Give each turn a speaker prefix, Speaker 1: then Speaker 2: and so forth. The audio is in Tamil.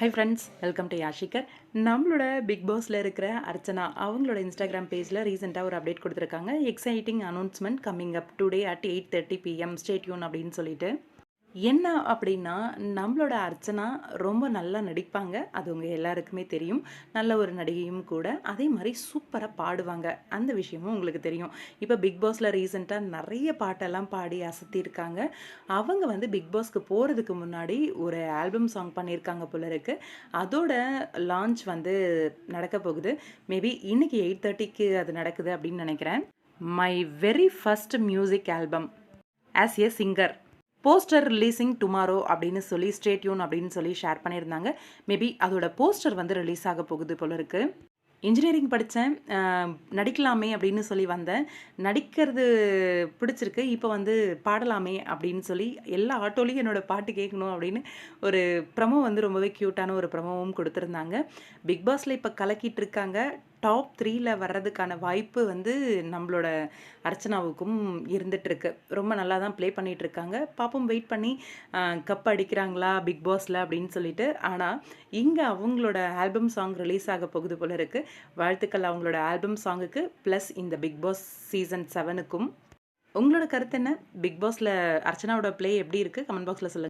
Speaker 1: Hi friends welcome to Yashikar நம்மளோட பிக் பாஸில் இருக்கிற அர்ச்சனா அவங்களோட இன்ஸ்டாகிராம் பேஜில் ரீசெண்டாக ஒரு அப்டேட் கொடுத்துருக்காங்க. Exciting announcement coming up today at eight thirty PM stay tuned அப்படின்னு சொல்லிட்டு. என்ன அப்படின்னா நம்மளோட அர்ச்சனா ரொம்ப நல்லா நடிப்பாங்க. அது உங்கள் எல்லாருக்குமே தெரியும். நல்ல ஒரு நடிகையும் கூட. அதே மாதிரி சூப்பராக பாடுவாங்க. அந்த விஷயமும் உங்களுக்கு தெரியும். இப்போ பிக் பாஸில் ரீசெண்டாக நிறைய பாட்டெல்லாம் பாடி அசத்தியிருக்காங்க அவங்க வந்து பிக் பாஸ்க்கு போகிறதுக்கு முன்னாடி ஒரு ஆல்பம் சாங் பண்ணியிருக்காங்க போல இருக்கு. அதோட லான்ச் வந்து நடக்க போகுது. மேபி இன்னைக்கு எயிட் தேர்ட்டிக்கு அது நடக்குது அப்படின்னு நினைக்கிறேன். My very first music album as a singer poster releasing tomorrow அப்படின்னு சொல்லி ஸ்டேட்யூன் அப்படின்னு சொல்லி ஷேர் பண்ணியிருந்தாங்க. மேபி அதோட போஸ்டர் வந்து ரிலீஸ் ஆக போகுது போல இருக்கு. இன்ஜினியரிங் படித்தேன் நடிக்கலாமே அப்படின்னு சொல்லி வந்தேன். நடிக்கிறது பிடிச்சிருக்கு. இப்போ வந்து பாடலாமே அப்படின்னு சொல்லி எல்லா ஆட்டோலையும் என்னோட பாட்டு கேட்கணும் அப்படின்னு ஒரு ப்ரமோ வந்து ரொம்பவே க்யூட்டான ஒரு ப்ரமோவும் கொடுத்துருந்தாங்க. பிக் பாஸில் இப்போ கலக்கிட்டு இருக்காங்க. டாப் த்ரீல வர்றதுக்கான வாய்ப்பு வந்து நம்மளோட அர்ச்சனாவுக்கும் இருந்துகிட்ருக்கு ரொம்ப நல்லா தான் ப்ளே பண்ணிகிட்ருக்காங்க இருக்காங்க பாப்போம் வெயிட் பண்ணி கப் அடிக்கிறாங்களா பிக் பாஸில் அப்படின்னு சொல்லிட்டு. ஆனால் இங்கே அவங்களோட ஆல்பம் சாங் ரிலீஸ் ஆக போகுது போல இருக்குது வாழ்த்துக்கள் அவங்களோட ஆல்பம் சாங்குக்கு ப்ளஸ் இந்த பிக் பாஸ் சீசன் செவனுக்கும் உங்களோட கருத்து என்ன? பிக் பாஸில் அர்ச்சனாவோட ப்ளே எப்படி இருக்குது கமெண்ட் பாக்ஸில் சொல்லுங்கள்